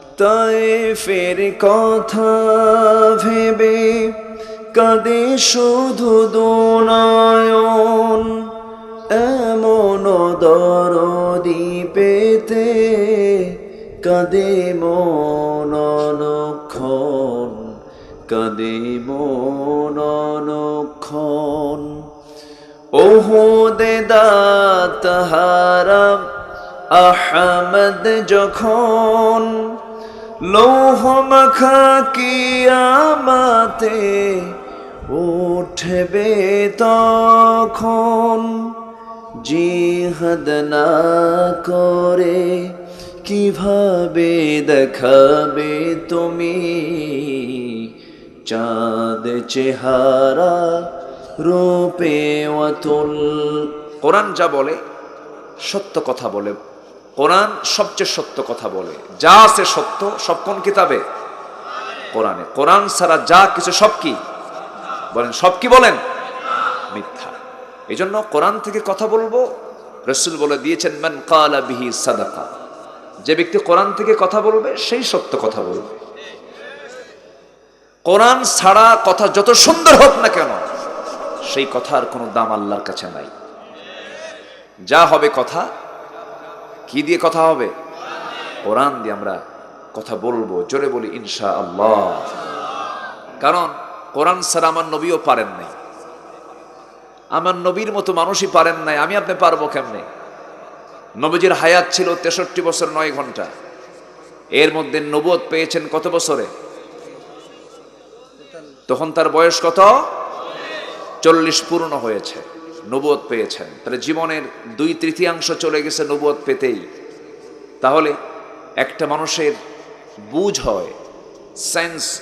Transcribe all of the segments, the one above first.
তাই ফের কথা ভেবে কাঁদে শুধু দোনায়ন। এমন দরদি পেতে কাঁদে মন অনুক্ষণ কাঁদে মন অনুক্ষণ ওহুদে দাতহারা আহমদ যখন লৌহ মাখা কিয়ামাতে উঠবে তখন জিহাদ না করে কীভাবে দেখাবে তুমি চাঁদ চেহারা রূপে অতুল কোরআন যা বলে সত্য কথা বলে কোরআন সবচেয়ে সত্য কথা বলে। যা আছে সত্য, সব কোন কিতাবে? কোরআনে। কোরআন ছাড়া যা কিছু সব কি? বলেন, সব কি বলেন? মিথ্যা। এই জন্য কোরআন থেকে কথা বলব। রসুল বলে দিয়েছেন, মান কালা বিহি সাদাকা। যে ব্যক্তি কোরআন থেকে কথা বলবে, সেই সত্য কথা বলবে। কোরআন ছাড়া কথা যত সুন্দর হোক না কেন, সেই কথার কোনো দাম আল্লাহর কাছে নাই। যা হবে কথা কি দিয়ে কথা হবে? কোরআন দিয়ে আমরা কথা বলব, জোরে বলি ইনশা আল্লাহ কারণ কোরআন ছাড়া আমার নবীও পারেন নাই। আমার নবীর মতো মানুষই পারেন নাই, আমি আপনি পারব কেমনে? নবীজির হায়াত ছিল তেষট্টি বছর নয় ঘণ্টা। এর মধ্যে নবুয়ত পেয়েছেন কত বছরে? তখন তার বয়স কত? চল্লিশ পূর্ণ হয়েছে। নবুয়ত পেয়েছেন। তাহলে জীবনের দুই তৃতীয়াংশ চলে গেছে নবুয়ত পেতেই। তাহলে একটা মানুষের বুঝ হয়, সেন্স,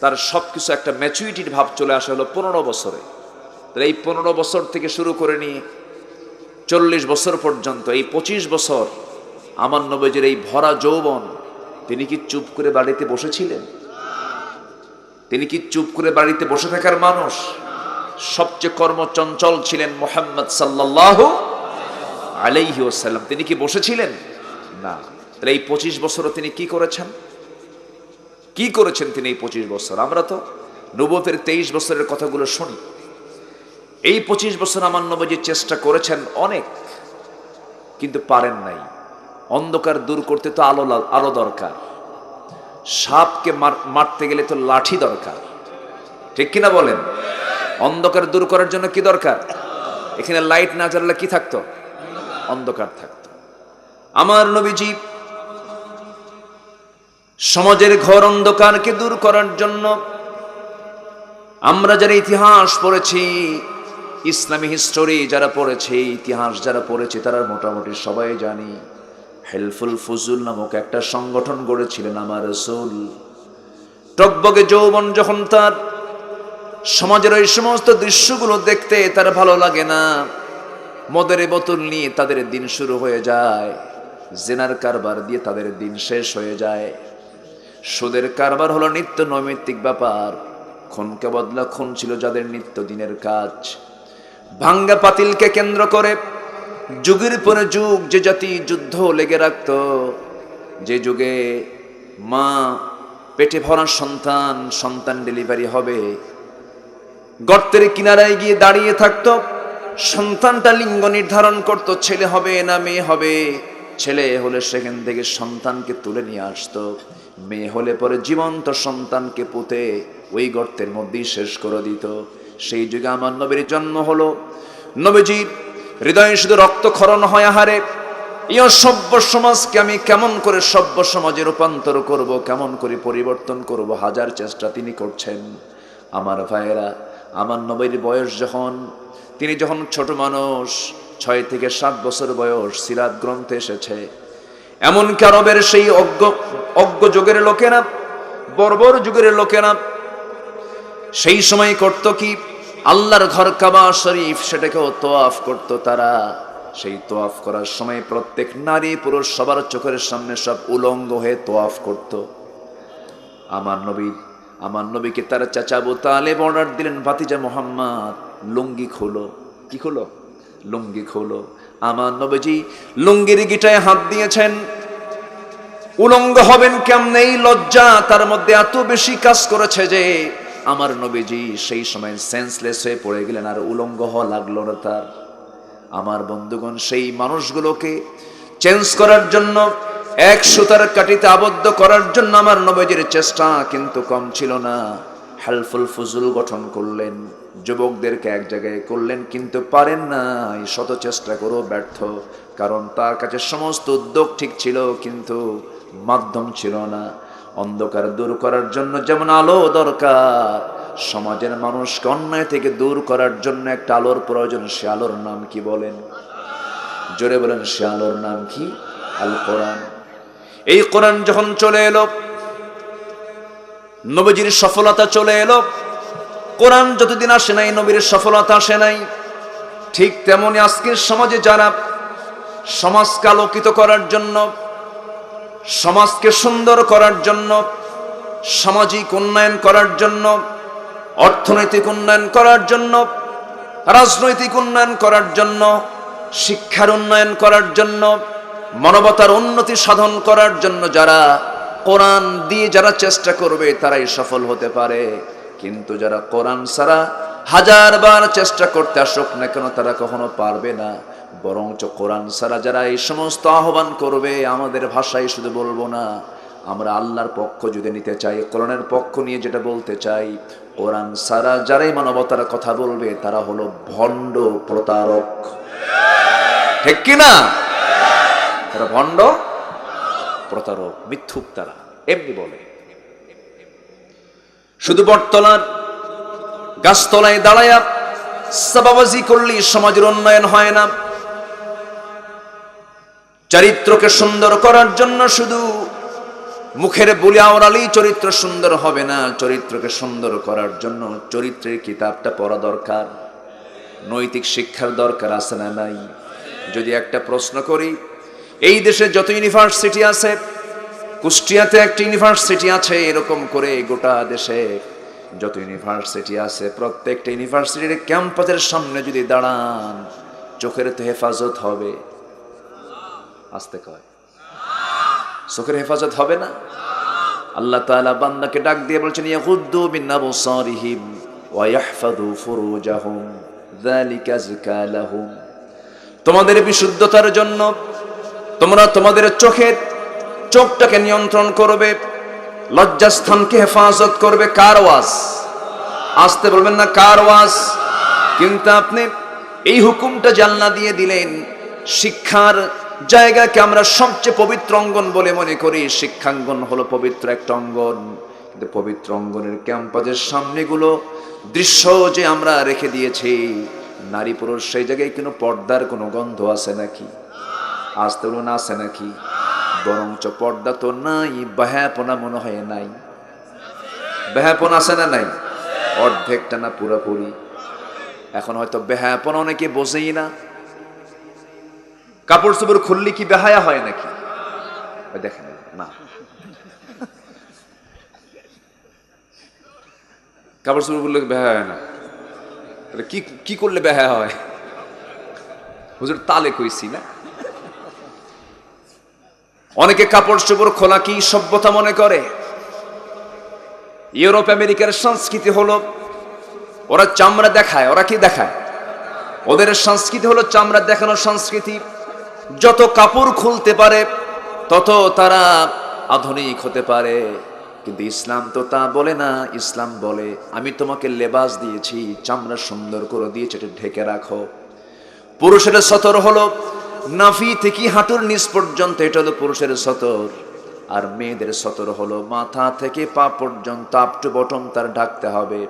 তার সব কিছু একটা ম্যাচুরিটির ভাব চলে আসা হলো পনেরো বছরে। তাহলে এই পনেরো বছর থেকে শুরু করে নিয়ে চল্লিশ বছর পর্যন্ত, এই পঁচিশ বছর আমার নবীজির এই ভরা যৌবন, তিনি কি চুপ করে বাড়িতে বসেছিলেন? তিনি কি চুপ করে বাড়িতে বসে থাকার মানুষ? সবচেয়ে কর্মচঞ্চল ছিলেন মোহাম্মদ সাল্লাহ আলাইহি ওসাল্লাম তিনি কি বসেছিলেন? না। তাহলে এই পঁচিশ বছরও তিনি কি করেছেন? কি করেছেন তিনি এই পঁচিশ বছর? আমরা তো নবতের তেইশ বছরের কথাগুলো শুনি। এই পঁচিশ বছর আমার নবজি চেষ্টা করেছেন অনেক, কিন্তু পারেন নাই। অন্ধকার দূর করতে তো আলো আলো দরকার। সাপকে মার- মারতে গেলে তো লাঠি দরকার। ঠিক কিনা বলেন? অন্ধকার দূর করার জন্য কি দরকার? এখানে লাইট না জ্বাললে কি থাকতো? অন্ধকার থাকতো। আমার নবীজি, সমাজের ঘর অন্ধকারকে দূর করার জন্য আমরা যারা ইতিহাস পড়েছি, ইসলামী হিস্টোরি যারা পড়েছে, ইতিহাস যারা পড়েছে, তারা মোটামুটি সবাই জানি হেলফুল ফজুল নামক একটা সংগঠন গড়েছিলেন আমার রসুল। টকবগে যৌবন যখন তার সমাজের ওই সমস্ত দৃশ্যগুলো দেখতে তার ভালো লাগে না। মদের বোতল নিয়ে তাদের দিন শুরু হয়ে যায়। জেনার কারবার দিয়ে তাদের দিন শেষ হয়ে যায়। সুদের কারবার হলো নিত্য নৈমিত্তিক ব্যাপার। খুনকে বদলা খুন ছিল যাদের নিত্য দিনের কাজ। ভাঙ্গা পাতিলকে কেন্দ্র করে যুগের পরে যুগ যে জাতি যুদ্ধ লেগে রাখত, যে যুগে মা পেটে ভরা সন্তান সন্তান ডেলিভারি হবে। গর্তের কিনারায় গিয়ে দাঁড়িয়ে থাকতো। সন্তানটা লিঙ্গ নির্ধারণ করত, ছেলে হবে না মেয়ে হবে। ছেলে হলে সেখান থেকে সন্তানকে তুলে নিয়ে আসতো। মেয়ে হলে পরে জীবন্ত সন্তানকে পুঁতে ওই গর্তের মধ্যেই শেষ করে দিত। সেই যুগে আমার নবীর জন্ম হলো। নবীজির হৃদয়ে শুধু রক্তক্ষরণ হয় আহারে। এই সভ্য সমাজকে আমি কেমন করে সভ্য সমাজে রূপান্তর করব, কেমন করে পরিবর্তন করব, হাজার চেষ্টা তিনি করছেন। আমার ভাইয়েরা আমার নবীর বয়স যখন, তিনি যখন ছোট মানুষ, ছয় থেকে সাত বছর বয়স সিরাত গ্রন্থে এসেছে। এমনকি আরবের সেই অজ্ঞ অজ্ঞ যুগের লোকেরা, বর্বর যুগের লোকেরা, সেই সময় করত কি, আল্লাহর ঘর কাবা শরীফ সেটাকেও তোয়াফ করত তারা। সেই তোয়াফ করার সময় প্রত্যেক নারী পুরুষ সবার চোখের সামনে সব উলঙ্গ হয়ে তোয়াফ করত। আমার নবীর আমার নবীকে তার চাচা আবু তালেব অর্ডার দিলেন, ভাতিজা মোহাম্মদ, লুঙ্গি খোলো। কি খোলো? লুঙ্গি খোলো। আমার নবীজি লুঙ্গির গিটায় হাত দিয়েছেন। উলঙ্গ হবেন কেমনে? এই লজ্জা তার মধ্যে এত বেশি কাজ করেছে যে আমার নবীজি সেই সময় সেন্সলেস হয়ে পড়ে গেলেন আর উলঙ্গ হওয়া লাগল না তার। আমার বন্ধুগণ, সেই মানুষগুলোকে চেঞ্জ করার জন্য এক সুতার কাটিতে আবদ্ধ করার জন্য আমার নবজির চেষ্টা কিন্তু কম ছিল না। হেল্পফুল ফুজুল গঠন করলেন, যুবকদেরকে এক জায়গায় করলেন কিন্তু পারেন না শত চেষ্টা করেও ব্যর্থ। কারণ তার কাছে সমস্ত উদ্যোগ ঠিক ছিল কিন্তু মাধ্যম ছিল না। অন্ধকার দূর করার জন্য যেমন আলো দরকার, সমাজের মানুষকে অন্যায় থেকে দূর করার জন্য একটা আলোর প্রয়োজন, সে আলোর নাম কি বলেন? জোরে বলেন, সে আলোর নাম কি? আল কোরআন। এই কোরআন যখন চলে এলো, নবীজির সফলতা চলে এলো, কোরআন যতদিন আসে নাই, নবীর সফলতা আসে নাই, ঠিক তেমনি আজকের সমাজে যারা সমাজকে আলোকিত করার জন্য, সমাজকে সুন্দর করার জন্য, সামাজিক উন্নয়ন করার জন্য, অর্থনৈতিক উন্নয়ন করার জন্য, রাজনৈতিক উন্নয়ন করার জন্য, শিক্ষার উন্নয়ন করার জন্য মানবতার উন্নতি সাধন করার জন্য যারা কোরআন দিয়ে যারা চেষ্টা করবে, তারাই সফল হতে পারে। কিন্তু যারা কোরআন ছাড়া হাজার বার চেষ্টা করতে আসুক না কেন, তারা কখনো পারবে না। বরঞ্চ কোরআন ছাড়া যারা এই সমস্ত আহ্বান করবে, আমাদের ভাষায় শুধু বলব না, আমরা আল্লাহর পক্ষ যদি নিতে চাই, কোরআনের পক্ষ নিয়ে যেটা বলতে চাই, কোরআন সারা যারাই মানবতার কথা বলবে, তারা হলো ভণ্ড প্রতারক। ঠিক কিনা? তারা ভণ্ড, প্রতারক, মিথ্যুক তারা, এমনি বলে। শুধু বটতলার গাছতলায় দাঁড়ায়া সাবাবাজি করলে সমাজের উন্নয়ন হয় না। চরিত্রকে সুন্দর করার জন্য শুধু মুখের বলি আওড়ালেই চরিত্র সুন্দর হবে না। চরিত্রকে সুন্দর করার জন্য চরিত্রের কিতাবটা পড়া দরকার। নৈতিক শিক্ষার দরকার আছে না নাই? যদি একটা প্রশ্ন করি এই দেশে যত ইউনিভার্সিটি আছে, কুষ্টিয়াতে একটা ইউনিভার্সিটি আছে, এরকম করে গোটা দেশে যত ইউনিভার্সিটি আছে, প্রত্যেকটা ইউনিভার্সিটির ক্যাম্পাসের সামনে যদি দাঁড়ান, চোখের তো হেফাজত হবে। আসতে কয়। চোখের হেফাজত হবে না? আল্লাহ তাআলা বান্দাকে ডাক দিয়ে বলছেন, ইয়াগুদ্দু মিন আবসারিহিম ওয়া ফুরুজাহুম, যালিকা যাকা লাহুম। তোমাদের বিশুদ্ধতার জন্য তোমরা তোমাদের চোখের চোখটাকে নিয়ন্ত্রণ করবে, লজ্জাস্থানকে হেফাজত করবে, কার ওয়াজ? আসতে বলবেন না কার ওয়াজ? কিন্তু আপনি এই হুকুমটা জানলা দিয়ে দিলেন, শিক্ষার জায়গাকে আমরা সবচেয়ে পবিত্র অঙ্গন বলে মনে করি। শিক্ষাঙ্গন হলো পবিত্র একটা অঙ্গন। কিন্তু পবিত্র অঙ্গনের ক্যাম্পাসের সামনেগুলো দৃশ্য যে আমরা রেখে দিয়েছি, নারী পুরুষ সেই জায়গায় কোনো পর্দার কোনো গন্ধ আছে নাকি? আসতে বলুন আছে নাকি? বরঞ্চ পর্দা তো নাই ব্যাহাপনা মনে হয় নাই। ব্যাহাপন আছে না নাই? অর্ধেকটা না পুরোপুরি। এখন হয়তো বেহায়াপন অনেকে বোঝেই না। কাপড় চোপড় খুললে কি বেহায়া হয় নাকি? দেখেন, না। কাপড় চোপড় খুললে বেহায়া হয় না? তাহলে কি কি করলে বেহায়া হয়? হুজুর তালে কইছি না? অনেকে কাপড় চোপড় খোলা কি সভ্যতা মনে করে? ইউরোপ, আমেরিকার সংস্কৃতি হলো, ওরা চামড়া দেখায়, ওরা কি দেখায়? ওদের সংস্কৃতি হলো চামড়া দেখানোর সংস্কৃতি। যত কাপড় খুলতে পারে, তত তারা আধুনিক হতে পারে। কিন্তু ইসলাম তো তা বলে না, ইসলাম বলে, আমি তোমাকে লেবাস দিয়েছি, চামড়া সুন্দর করে দিয়েছি, এটা ঢেকে রাখো। পুরুষের সতর হলো নাফি থেকে হাঁটুর নিচ পর্যন্ত, এটা হলো পুরুষের সতর। আর মেয়েদের সতর হলো মাথা থেকে পা পর্যন্ত আপ টু বটম তার ঢাকতে হবে।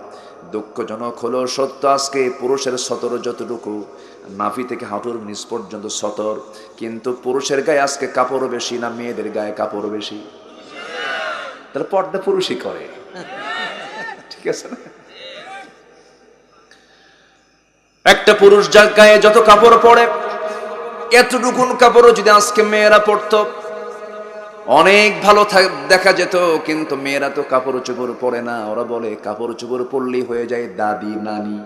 দুঃখজনক হলো সত্য, আজকে পুরুষের সতর যতটুকু নাভি থেকে হাঁটুর নিচ পর্যন্ত সতর। কিন্তু পুরুষের গায়ে আজকে কাপড় বেশি না মেয়েদের গায়ে কাপড় বেশি? তাহলে পর্দা পুরুষই করে। ঠিক আছে না? একটা পুরুষ যার গায়ে যত কাপড় পরে এতটুকুন কাপড়ও যদি আজকে মেয়েরা পরতো, অনেক ভালো দেখা যেত, কিন্তু মেয়েরা তো কাপড় চোপড় পরে না। ওরা বলে, কাপড় চোপড় পরলেই হয়ে যায় দাদি, নানি।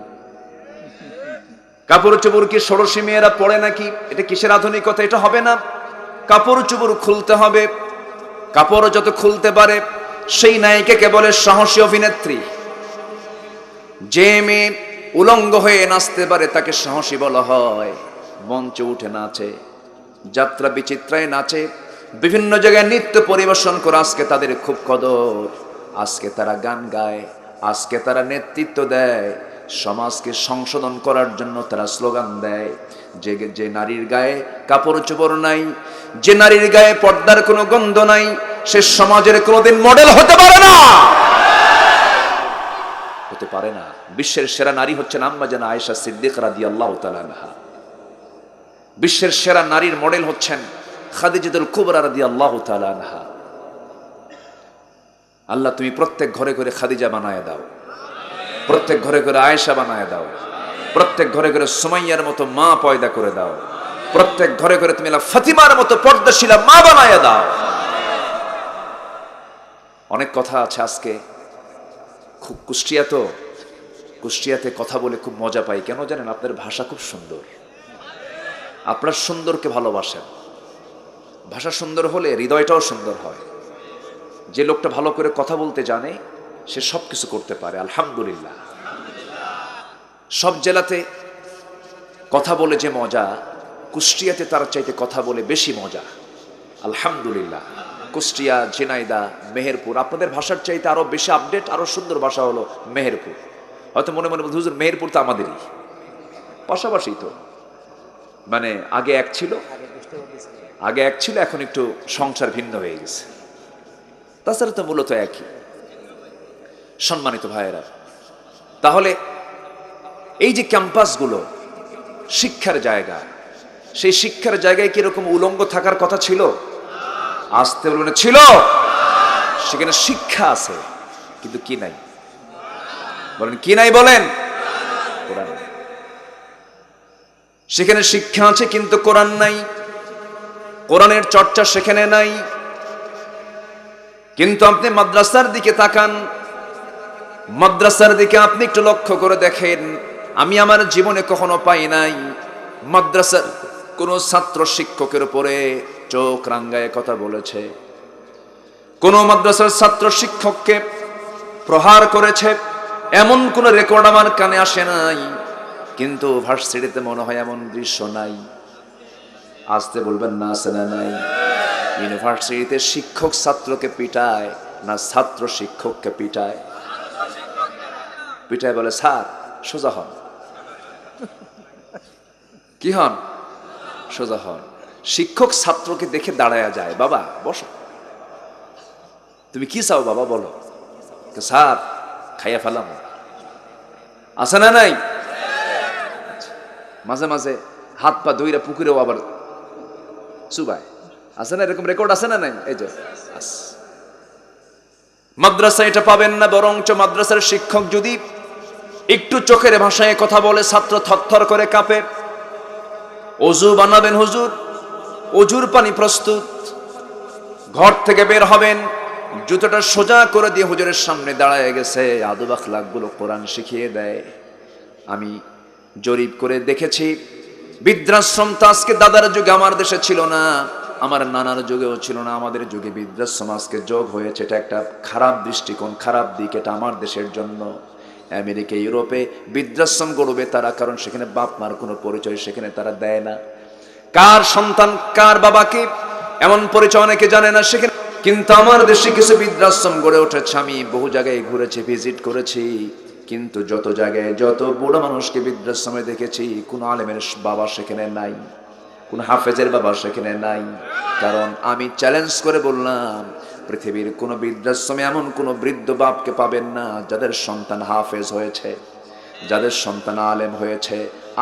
কাপড় চোপড় কি ষোড়শী মেয়েরা পরে নাকি? এটা কিসের আধুনিকতা? এটা হবে না। কাপড় চোপড় খুলতে হবে। কাপড় যত খুলতে পারে, সেই নায়িকাকে বলে সাহসী অভিনেত্রী। যে মেয়ে উলঙ্গ হয়ে নাচতে পারে, তাকে সাহসী বলা হয়। মঞ্চে উঠে নাচে, যাত্রা বিচিত্রায় নাচে, বিভিন্ন জায়গায় নৃত্য পরিবেশন করে আজকে তাদের খুব কদর। আজকে তারা গান গায়, আজকে তারা নেতৃত্ব দেয়, সমাজকে সংশোধন করার জন্য তারা স্লোগান দেয়। যে যে নারীর গায়ে কাপড় চোপড় নাই, যে নারীর গায়ে পর্দার কোনো গন্ধ নাই, সে সমাজের কোনোদিন মডেল হতে পারে না। হতে পারে না। বিশ্বের সেরা নারী হচ্ছেন আম্মা যেন আয়েশা সিদ্দিক রাদি আল্লাহ তালানহা বিশ্বের সেরা নারীর মডেল হচ্ছেন খাদিজাতুল কুবরা রাদি আল্লাহ তালানহা আল্লাহ, তুমি প্রত্যেক ঘরে ঘরে খাদিজা বানায় দাও। প্রত্যেক ঘরে ঘরে আয়েশা বানায় দাও। প্রত্যেক ঘরে ঘরে সুমাইয়ার মতো মা পয়দা করে দাও। প্রত্যেক ঘরে ঘরে তুমি ফাতিমার মতো পর্দাশীলা মা বানায় দাও। অনেক কথা আছে আজকে। খুব কুষ্টিয়া তো। কুষ্টিয়াতে কথা বলে খুব মজা পাই। কেন জানেন? আপনার ভাষা খুব সুন্দর। আপনার সুন্দরকে ভালোবাসেন। ভাষা সুন্দর হলে হৃদয়টাও সুন্দর হয়। যে লোকটা ভালো করে কথা বলতে জানে, সে সব কিছু করতে পারে, আলহামদুলিল্লাহ। সব জেলাতে কথা বলে যে মজা, কুষ্টিয়াতে তার চাইতে কথা বলে বেশি মজা। আলহামদুলিল্লাহ। কুষ্টিয়া, ঝিনাইদা, মেহেরপুর, আপনাদের ভাষার চাইতে আরও বেশি আপডেট আরও সুন্দর ভাষা হলো মেহেরপুর। হয়তো মনে মনে বলতে হুজুর, মেহেরপুর তো আমাদেরই। পাশাপাশি তো মানে আগে এক ছিল। আগে এক ছিল, এখন একটু সংসার ভিন্ন হয়ে গেছে। তাছাড়া তো মূলত একই। সম্মানিত ভাইয়েরা, তাহলে এই যে ক্যাম্পাসগুলো, শিক্ষার জায়গা, সেই শিক্ষার জায়গায় কীরকম উলঙ্গ থাকার কথা ছিল? আসতে বলবেন ছিল। সেখানে শিক্ষা আছে, কিন্তু কি নাই? বলেন, কি নাই বলেন? কোরআন। সেখানে শিক্ষা আছে, কিন্তু কোরআন নাই। কোরআনের চর্চা সেখানে নাই। কিন্তু আপনি মাদ্রাসার দিকে তাকান। মাদ্রাসার দিকে আপনি একটু লক্ষ্য করে দেখেন, আমি আমার জীবনে কখনো পাই নাই মাদ্রাসার কোন ছাত্র শিক্ষকের উপরে চোখ রাঙ্গায় কথা বলেছে। কোন মাদ্রাসার ছাত্র শিক্ষককে প্রহার করেছে। এমন কোন রেকর্ড আমার কানে আসে নাই। কিন্তু ভার্সিটিতে মনে হয় এমন দৃশ্য নাই। আসতে বলবেন না আছে না নাই। ইউনিভার্সিটিতে শিক্ষক ছাত্রকে পিটায় না ছাত্র শিক্ষককে পিটায়? পিটায় বলে, স্যার, সোজা হন। কি হন? সোজা হন। শিক্ষক ছাত্রকে দেখে দাঁড়ায়া যায়, বাবা, বসো। তুমি কি চাও বাবা, বলো? স্যার, খাইয়া ফেলাম। আছে না নাই? মাঝে মাঝে হাত পা দইরা পুকুরেও আবার চুবায়। আছে না এরকম রেকর্ড আছে না নাই? এই যে মাদ্রাসা এটা পাবেন না, বরঞ্চ মাদ্রাসার শিক্ষক যদি একটু চোখের ভাষায় কথা বলে, ছাত্র থরথর করে কাঁপে। অজু বানাবেন হুজুর, অজুর পানি প্রস্তুত। ঘর থেকে বের হবেন, জুতোটা সোজা করে দিয়ে হুজুরের সামনে দাঁড়ায় গেছে। আদব আখলাকগুলো কোরআন শিখিয়ে দেয়। আমি জরিপ করে দেখেছি, বৃদ্ধাশ্রম তো আজকে দাদার যুগে, আমার দেশে ছিল না, আমার নানার যুগেও ছিল না, আমাদের যুগে বৃদ্ধাশ্রম আজকে যোগ হয়েছে, এটা একটা খারাপ দৃষ্টিকোণ, খারাপ দিক, এটা আমার দেশের জন্য। আমেরিকা, ইউরোপে বৃদ্ধাশ্রম গড়বে তারা, কারণ সেখানে বাপ মার কোনো পরিচয় সেখানে তারা দেয় না। কার সন্তান, কার বাবাকে এমন পরিচয় অনেকে জানে না সেখানে। কিন্তু আমার দেশে কিছু বৃদ্ধাশ্রম গড়ে উঠেছে, আমি বহু জায়গায় ঘুরেছি, ভিজিট করেছি। কিন্তু যত জায়গায় যত বুড়ো মানুষকে বৃদ্ধাশ্রমে দেখেছি, কোন আলেমের বাবা সেখানে নাই, কোন হাফেজের বাবা সেখানে নাই। কারণ আমি চ্যালেঞ্জ করে বললাম, পৃথিবীর কোন বৃদ্ধাশ্রমে এমন কোন বৃদ্ধ বাপকে পাবেন না, যাদের সন্তান হাফেজ হয়েছে, যাদের সন্তান আলেম হয়েছে।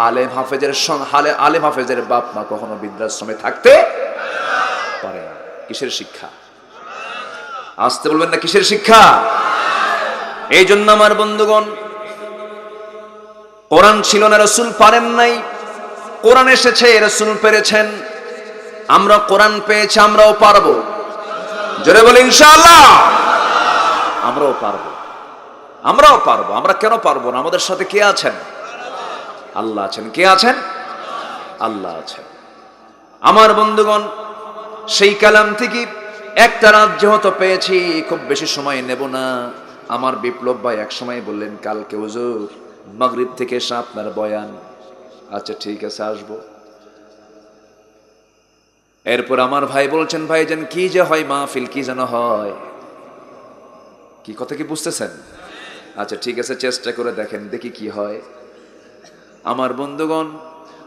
আলেম হাফেজের হালে, আলেম হাফেজের বাপ মা কখনো বৃদ্ধাশ্রমে থাকতে পারে না। কিসের শিক্ষা? আসতে বলবেন না কিসের শিক্ষা? এই জন্য আমার বন্ধুগণ, কোরআন ছিল না, রসুল পারেন নাই। কোরআন এসেছে, রসুল পেরেছেন। আমরা কোরআন পেয়েছি, আমরাও পারব। জোরে বলে, ইনশাআল্লাহ। আমরাও পারব। আমরাও পারব। আমরা কেন পারব না? আমাদের সাথে কে আছেন? আল্লাহ আছেন। কে আছেন? আল্লাহ আছেন। আমার বন্ধুগণ, সেই কালাম থেকে একটা রাত যেহেতু পেয়েছি, খুব বেশি সময় নেব না। আমার বিপ্লব ভাই এক সময় বললেন, কালকে হুজুর, মাগরিব থেকে এসে আপনার বয়ান। আচ্ছা ঠিক আছে, আসব। এরপর আমার ভাই বলছেন ভাই যেন কি যে হয় মাহফিল, কি যেন হয়? কি কথা কি বুঝতেছেন? আচ্ছা ঠিক আছে, চেষ্টা করে দেখেন, দেখি কি হয়। আমার বন্ধুগণ,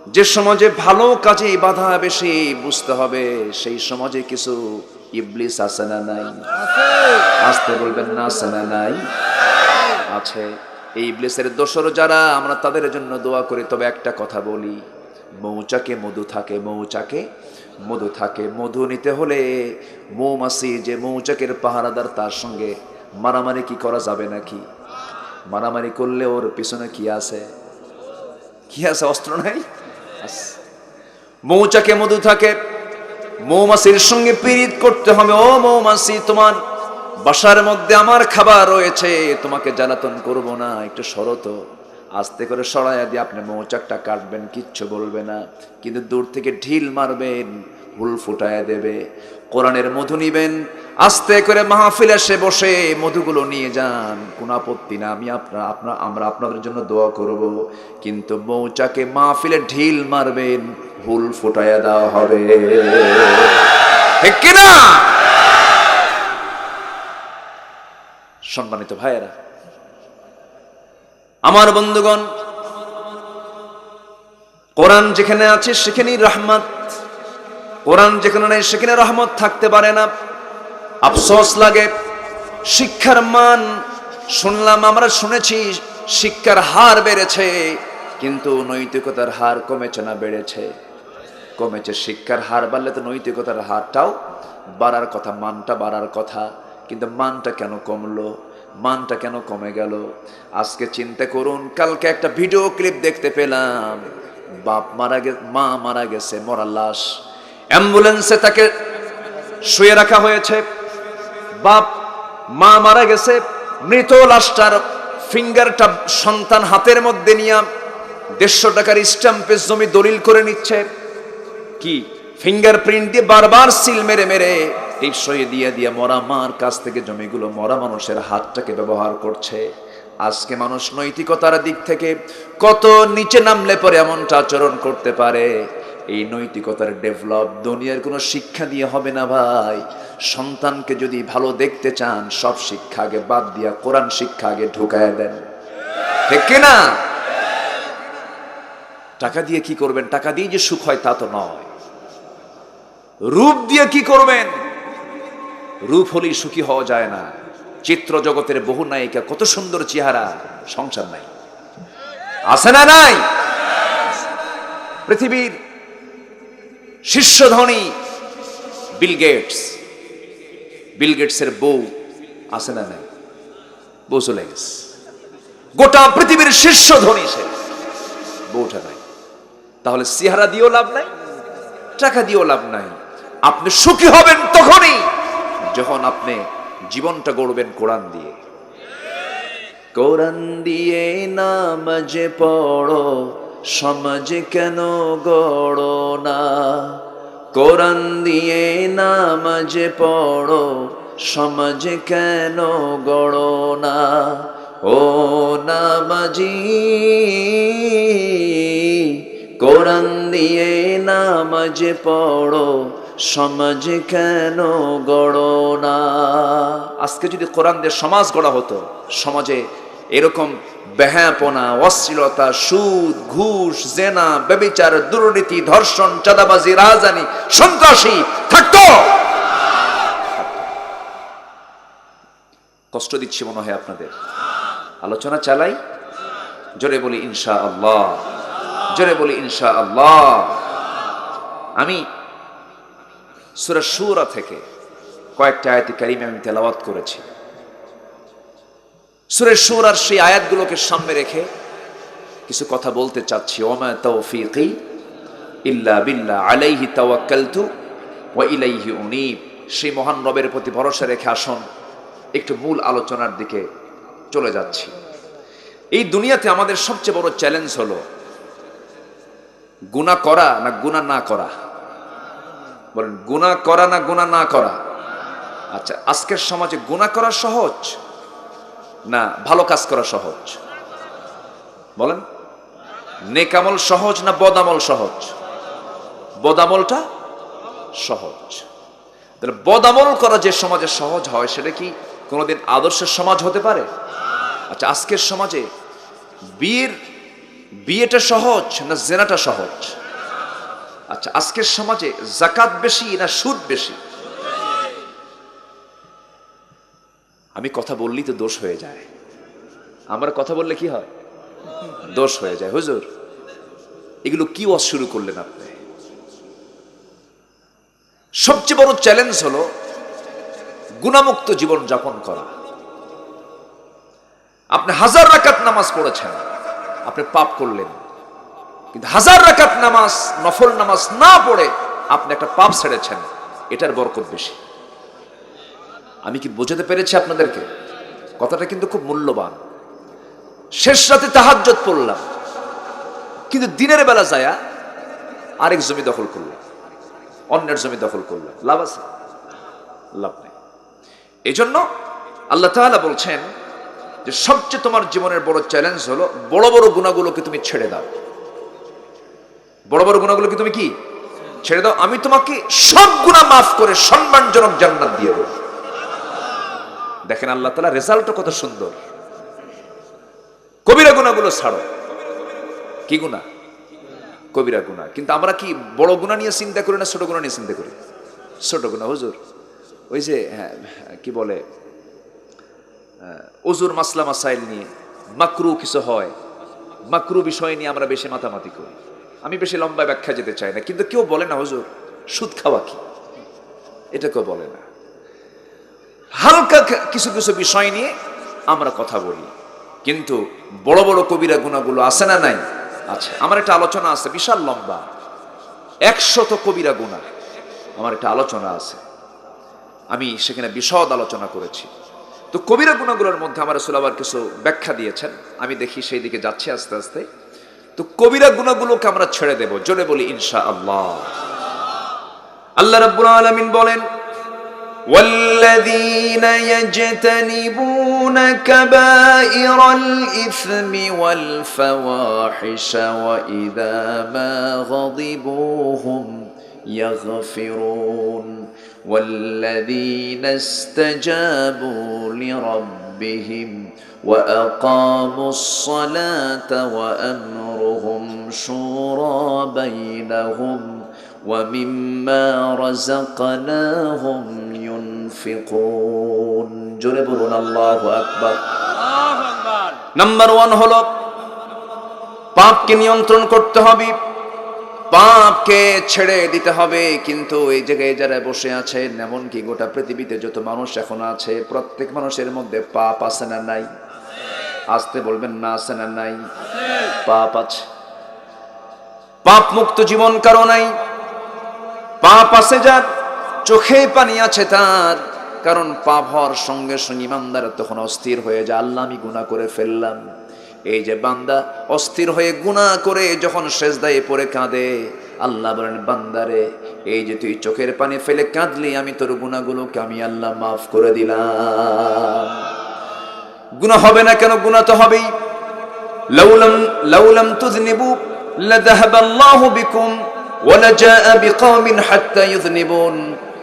যে সমাজে ভালো কাজে বাধা বেশি, বুঝতে হবে, সেই সমাজে কিছু ইবলিস আছে না নাই? আসতে বলবেন না আছে না নাই? আছে। এই ইবলিসের দোসর যারা আমরা তাদের জন্য দোয়া করি। তবে একটা কথা বলি মৌচাকে মধু থাকে মৌচাকে মধু থাকে। মধু নিতে হলে মৌমাছি যে মৌচাকের পাহারাদার তার সঙ্গে মারামারি কি করা যাবে নাকি? মারামারি করলে ওর পিছনে কি আছে? কি আছে? অস্ত্র নাই? মৌচাকে মধু থাকে মৌমাছির সঙ্গে পীড়িত করতে হবে। ও মৌমাছি, তোমার বাসার মধ্যে আমার খাবার রয়েছে, তোমাকে জ্বালাতন করব না। একটু সরত আস্তে করে সরাইয়া দিয়ে আপনি মৌচাকটা কাটবেন, কিচ্ছু বলবে না। কিন্তু দূর থেকে ঢিল মারবেন, হুল ফুটায় দেবে। কোরআনের মধু নিবেন আস্তে করে মাহফিল এসে বসে মধুগুলো নিয়ে যান। কোন আপত্তি না, আমি আপনার আপনার আমরা আপনাদের জন্য দোয়া করব। কিন্তু মৌচাকে মাহফিলে ঢিল মারবেন, হুল ফুটাইয়া দেওয়া হবে। কিনা? সম্মানিত ভাইয়েরা, আমার বন্ধুগণ, কোরআন যেখানে আছে সেখানেই রহমত। কোরআন যেখানে নেই সেখানে রহমত থাকতে পারে না। আফসোস লাগে। শিক্ষার মান শুনলাম, আমরা শুনেছি শিক্ষার হার বেড়েছে, কিন্তু নৈতিকতার হার কমেছে না, বেড়েছে। কমেছে শিক্ষার হার বাড়লে তো নৈতিকতার হারটাও বাড়ার কথা, মানটা বাড়ার কথা। কিন্তু মানটা কেন কমলো? মানটা কেন কমে গেল? আজকে চিন্তা করুন, কালকে একটা ভিডিও ক্লিপ দেখতে পেলাম। বাপ মারা গে, মা মারা গেছে মরা লাশ। অ্যাম্বুলেন্সে তাকে শুয়ে রাখা হয়েছে। বাপ, মা মারা গেছে, মৃত লাশটার ফিঙ্গারটা সন্তান হাতের মধ্যে নিয়ে দেড়শো টাকার স্ট্যাম্পের জমি দলিল করে নিচ্ছে। কি? ফিঙ্গারপ্রিন্ট দিয়ে বারবার সিল মেরে মেরে টিপসই দিয়ে দিয়ে মরা মার কাছ থেকে জমিগুলো মরা মানুষের হাতটাকে ব্যবহার করছে। আজকে মানুষ নৈতিকতার দিক থেকে কত নিচে নামলে পরে এমনটা আচরণ করতে পারে। এই নৈতিকতার ডেভেলপ দুনিয়ার কোনো শিক্ষা দিয়ে হবে না ভাই। সন্তানকে যদি ভালো দেখতে চান, সব শিক্ষা আগে বাদ দিয়া কোরআন শিক্ষা আগে ঢুকায় দেন। ঠিক কিনা টাকা দিয়ে কি করবেন? টাকা দিয়ে যে সুখ হয় তা তো নয়। রূপ দিয়ে কি করবেন? রূপ হলেই সুখী হওয়া যায় না। চিত্র জগতের বহু নায়িকা, কত সুন্দর চেহারা, সংসার নাই। আছে না নাই? পৃথিবীর শীর্ষ ধনী বিল গেটস বিল গেটসের বউ আছে না নাই? বউ চলে গেছে। গোটা পৃথিবীর শীর্ষ ধনী সে বউটা নাই। তাহলে চেহারা দিয়েও লাভ নাই, টাকা দিয়েও লাভ নাই। আপনি সুখী হবেন তখনই, যখন আপনি জীবনটা গড়বেন কোরআন দিয়ে। কোরআন দিয়ে নামাজ পড়ো সমাজ কেন গড়ো না? কোরআন দিয়ে নামাজ পড়ো, সমাজ কেন গড়ো না? ও নামাজি, কোরআন দিয়ে নামাজ পড়ো, সমাজ কেন গড়ো না? আজকে যদি কোরআন দিয়ে সমাজ গড়া হতো, সমাজে এরকম ব্যাহাপনা অশ্লীলতা, সুদ, ঘুষ, জেনা, ব্যবিচার, দুর্নীতি, ধর্ষণ, চাঁদাবাজি রাজধানী সন্ত্রাসী, থাকতো! কষ্ট দিচ্ছি মনে হয় আপনাদের। আলোচনা চালাই? জোরে বলি ইনশা আল্লাহ জোরে বলি ইনশা আল্লাহ আমি সুরা সুরা থেকে কয়েকটা আয়াতি কারিমে আমি তেলাওয়াত করেছি। সুরে সুরার সেই আয়াতগুলোকে সামনে রেখে কিছু কথা বলতে চাচ্ছি। ওমা তৌফিকি ইল্লা বিল্লাহ আলাইহি তাওয়াক্কালতু ওয়া ইলাইহি উনীব। সেই মহান রবের প্রতি ভরসা রেখে আসুন, একটু মূল আলোচনার দিকে চলে যাচ্ছি। এই দুনিয়াতে আমাদের সবচেয়ে বড় চ্যালেঞ্জ হলো গুণা করা না গুণা না করা? বলেন গুণা করা না গুণা না করা? আচ্ছা আজকের সমাজে গুণা করা সহজ? না, ভালো কাজ করা সহজ। বলেন? নেকামল সহজ না বদামল সহজ? বদামলটা সহজ। তাহলে বদামল করা যে সমাজে সহজ হয়, সেটা কি কোনোদিন আদর্শের সমাজ হতে পারে? আচ্ছা আজকের সমাজে বিয়ের বিয়েটা সহজ না জেনাটা সহজ? আচ্ছা আজকের সমাজে জাকাত বেশি না সুদ বেশি? আমি কথা বললেই তো দোষ হয়ে যায়। আমার কথা বললে কি হয়? দোষ হয়ে যায়। হুজুর, এগুলো কি ওয়াজ শুরু করলেন আপনি? সবচেয়ে বড় চ্যালেঞ্জ হলো গুণামুক্ত জীবন যাপন করা। আপনি হাজার রাকাত নামাজ পড়েছেন, আপনি পাপ করলেন। কিন্তু হাজার রাকাত নামাজ, নফল নামাজ না পড়ে আপনি একটা পাপ ছেড়েছেন, এটার বরকত বেশি। আমি কি বোঝাতে পেরেছি আপনাদেরকে? কথাটা কিন্তু খুব মূল্যবান। শেষ রাতে তাহাজ্জত পড়লাম। কিন্তু দিনের বেলা যায়া আরেক জমি দখল করলাম। অন্যের জমি দখল করলাম। লাভ আছে? লাভ নেই। এই জন্য আল্লাহ তাআলা বলছেন যে, সবচেয়ে তোমার জীবনের বড় চ্যালেঞ্জ হলো বড় বড় গুণাগুলোকে তুমি ছেড়ে দাও। বড় বড় গুণাগুলোকে তুমি কি? ছেড়ে দাও। আমি তোমাকে সব গুণা মাফ করে সম্মানজনক জান্নাত দিয়ে দেবো। দেখেন আল্লাহ তালা রেজাল্টও কত সুন্দর। কবিরা গুণাগুলো ছাড়ো। কি গুণা কবিরা গুণা কিন্তু আমরা কি বড় গুণা নিয়ে চিন্তা করি না ছোট গুণা নিয়ে চিন্তা করি? ছোট গুণা হুজুর। ওই যে হ্যাঁ কি বলে অজুর মাসলা মাসাইল নিয়ে মাকরু কিছু হয়। মাকরু বিষয় নিয়ে আমরা বেশি মাতামাতি করি। আমি বেশি লম্বা ব্যাখ্যা যেতে চাই না। কিন্তু কেউ বলে না, হুজুর, সুদ খাওয়া কি? এটা কেউ বলে না। হালকা কিছু কিছু বিষয় নিয়ে আমরা কথা বলি। কিন্তু বড় বড় কবিরা গুণাগুলো আছে না নাই? আচ্ছা আমার একটা আলোচনা আছে বিশাল লম্বা। একশত কবিরা গুণা। আমার একটা আলোচনা আছে। আমি সেখানে বিশদ আলোচনা করেছি। তো কবিরা গুণাগুলোর মধ্যে আমার রসুল আবার কিছু ব্যাখ্যা দিয়েছেন। আমি দেখি সেই দিকে যাচ্ছি আস্তে আস্তে। তো কবিরা গুণাগুলোকে আমরা ছেড়ে দেব জোরে বলি ইনশা আল্লাহ আল্লাহ রাব্বুল আলামিন বলেন والذين يجتنبون كبائر الإثم والفواحش وإذا ما غضبوا هم يغفرون والذين استجابوا لربهم وأقاموا الصلاة وأمرهم شورى بينهم ومما رزقناهم ينفقون জোরে বলুন আল্লাহ আকবার নাম্বার ওয়ান হলো পাপকে নিয়ন্ত্রণ করতে হবে পাপকে ছেড়ে দিতে হবে কিন্তু এই জায়গায় যারা বসে আছেন এমনকি গোটা পৃথিবীতে যত মানুষ এখন আছে প্রত্যেক মানুষের মধ্যে পাপ আছে না নাই আসতে বলবেন না আছে না নাই পাপ আছে পাপ মুক্ত জীবন কারো নাই পাপ আছে যার চোখে পানি আছে তার। কারণ পাপ হওয়ার সঙ্গে সঙ্গে ইমানদার তখন অস্থির হয়ে যায়। আল্লাহ, আমি গুণা করে ফেললাম। এই যে বান্দা অস্থির হয়ে গুণা করে যখন সেজদায় পড়ে কাঁদে, আল্লাহ বলেন বান্দারে এই যে তুই চোখের পানি ফেলে কাঁদলি, আমি তোর গুণাগুলোকে আমি আল্লাহ মাফ করে দিলাম। গুণা হবে না কেন? গুণা তো হবেই। লাউলাম লাউলাম তুযনিবু লাযাহাবাল্লাহু বিকুম ওয়ালাজাআ বিকওমিন হাত্তা ইউযনিবুন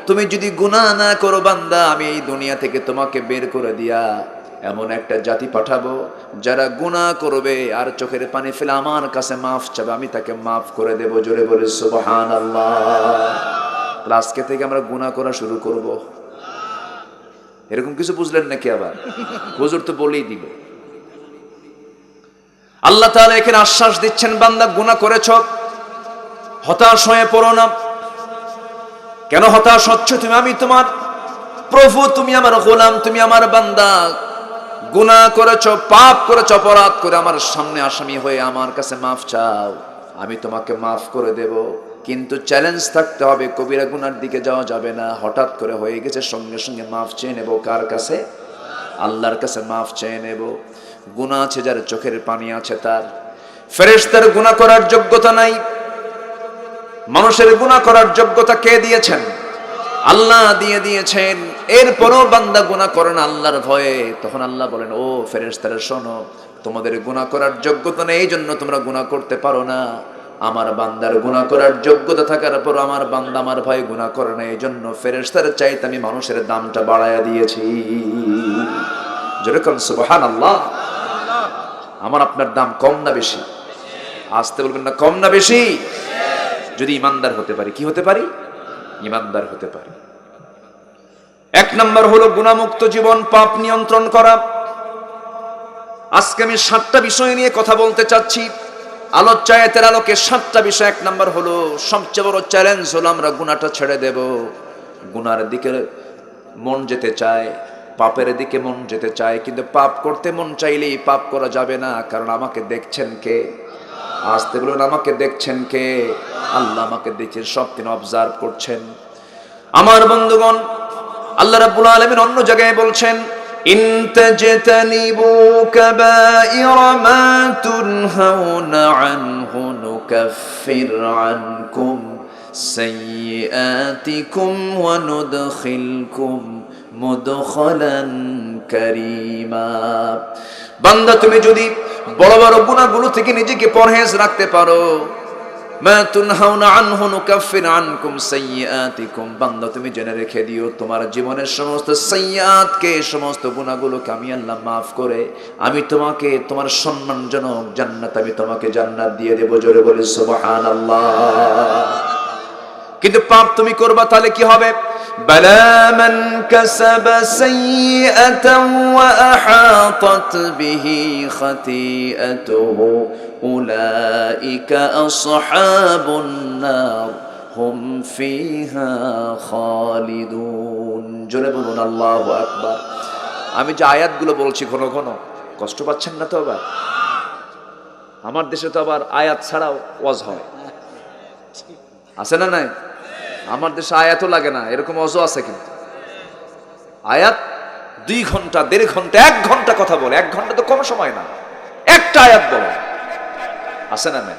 তুমি যদি গুনাহ না করো বান্দা, আমি এই দুনিয়া থেকে তোমাকে বের করে দিয়া এমন একটা জাতি পাঠাবো, যারা গুনাহ করবে আর চোখের পানি ফেলে আমার কাছে মাফ চাবে, আমি তাকে মাফ করে দেব। জোরে বলে, সুবহানাল্লাহ। তাহলে আজকে থেকে আমরা গুনাহ করা শুরু করব। এরকম কিছু বুঝলেন নাকি আবার? হুজুর তো বলেই দিল। আল্লাহ তাআলা এখানে আশ্বাস দিচ্ছেন, বান্দা গুনাহ করেছ, হতাশ হয়ে পড়ো না। কেন হতাশ হচ্ছ তুমি? আমি তোমার প্রভু, তুমি আমার গোলাম, তুমি আমার বান্দা। গুনাহ করেছ, পাপ করেছ, অপরাধ করে আমার সামনে আসামি হয়ে আমার কাছে মাফ চাও। আমি তোমাকে মাফ করে দেব। কিন্তু চ্যালেঞ্জ থাকতে হবে, কবিরা গুনার দিকে যাওয়া যাবে না। হঠাৎ করে হয়ে গেছে, সঙ্গে সঙ্গে মাফ চেয়ে নেব। কার কাছে? আল্লাহর কাছে মাফ চেয়ে নেব। গুণা আছে যার চোখের পানি আছে তার। ফেরেশতার গুণা করার যোগ্যতা নাই। মানুষের গুণা করার যোগ্যতা কে দিয়েছেন? আল্লাহ দিয়ে দিয়েছেন। এরপরও বান্দা গুনাহ করেন আল্লাহর ভয়ে। তখন আল্লাহ বলেন, ও ফেরেশতারা, শোনো, তোমাদের গুণা করার যোগ্যতা নেই, এই জন্য তোমরা গুনাহ করতে পারো না। আমার বান্দার গুনাহ করার যোগ্যতা থাকার পর আমার বান্দা আমার ভয়ে গুনাহ করে না, এই জন্য ফেরেশতার চাইতে আমি মানুষের দামটা বাড়ায়া দিয়েছি। যেরকম সুবহান আল্লাহ আমার আপনার দাম কম না বেশি? আসতে বলবেন না, কম না বেশি? যদি ইমানদার হতে পারি, কি হতে পারি? ইমানদার হতে পারি। এক নম্বর হলো গুণামুক্ত জীবন, পাপ নিয়ন্ত্রণ করা। আজকে আমি সাতটা বিষয় নিয়ে কথা বলতে চাচ্ছি। আলোচ্যায়তের আলোকে সাতটা বিষয়। এক নম্বর হলো, সবচেয়ে বড় চ্যালেঞ্জ হলো আমরা গুণাটা ছেড়ে দেব। গুনার দিকে মন যেতে চায়, পাপের দিকে মন যেতে চায়, কিন্তু পাপ করতে মন চাইলেই পাপ করা যাবে না, কারণ আমাকে দেখছেন কে? আসতে বলুন, আমাকে দেখছেন কে? আল্লাহ আমাকে দেখছেন, সব দিন অবজার্ভ করছেন। আমার বন্ধুগণ, আল্লাহ রাব্বুল আলামিন অন্য জায়গায় বলছেন, ইন কারীমা। বান্দা, তুমি যদি বড় বড় গুণাগুলো থেকে নিজেকে পরহেজ রাখতে পারো বান্দা, তুমি জেনে রেখে দিও, তোমার জীবনের সমস্ত সাইয়্যাতকে, সমস্ত গুনাহগুলোকে আমি আল্লাহ মাফ করে, আমি তোমাকে, তোমার সম্মানজনক জান্নাত আমি তোমাকে জান্নাত দিয়ে দেবো। জোরে বলে কিন্তু পাপ তুমি করবা, তাহলে কি হবে? بلى من كسب سيئة وأحاطت به خطيئته أولئك أصحاب النار هم فيها خالدون জোরে বলুন আল্লাহু আকবার আমি যে আয়াতগুলো বলছি ঘন ঘন কষ্ট পাচ্ছেন না তো আবার আমার দেশে তো আবার আয়াত ছাড়াও ওয়াজ হয় আছে না নাই আমার দেশে আয়াতও লাগে না, এরকম অজু আছে কিন্তু। আয়াত দুই ঘণ্টা, দেড় ঘণ্টা, এক ঘণ্টা কথা বলে, এক ঘণ্টা তো কম সময় না। একটা আয়াত বলে। আসে না নাই?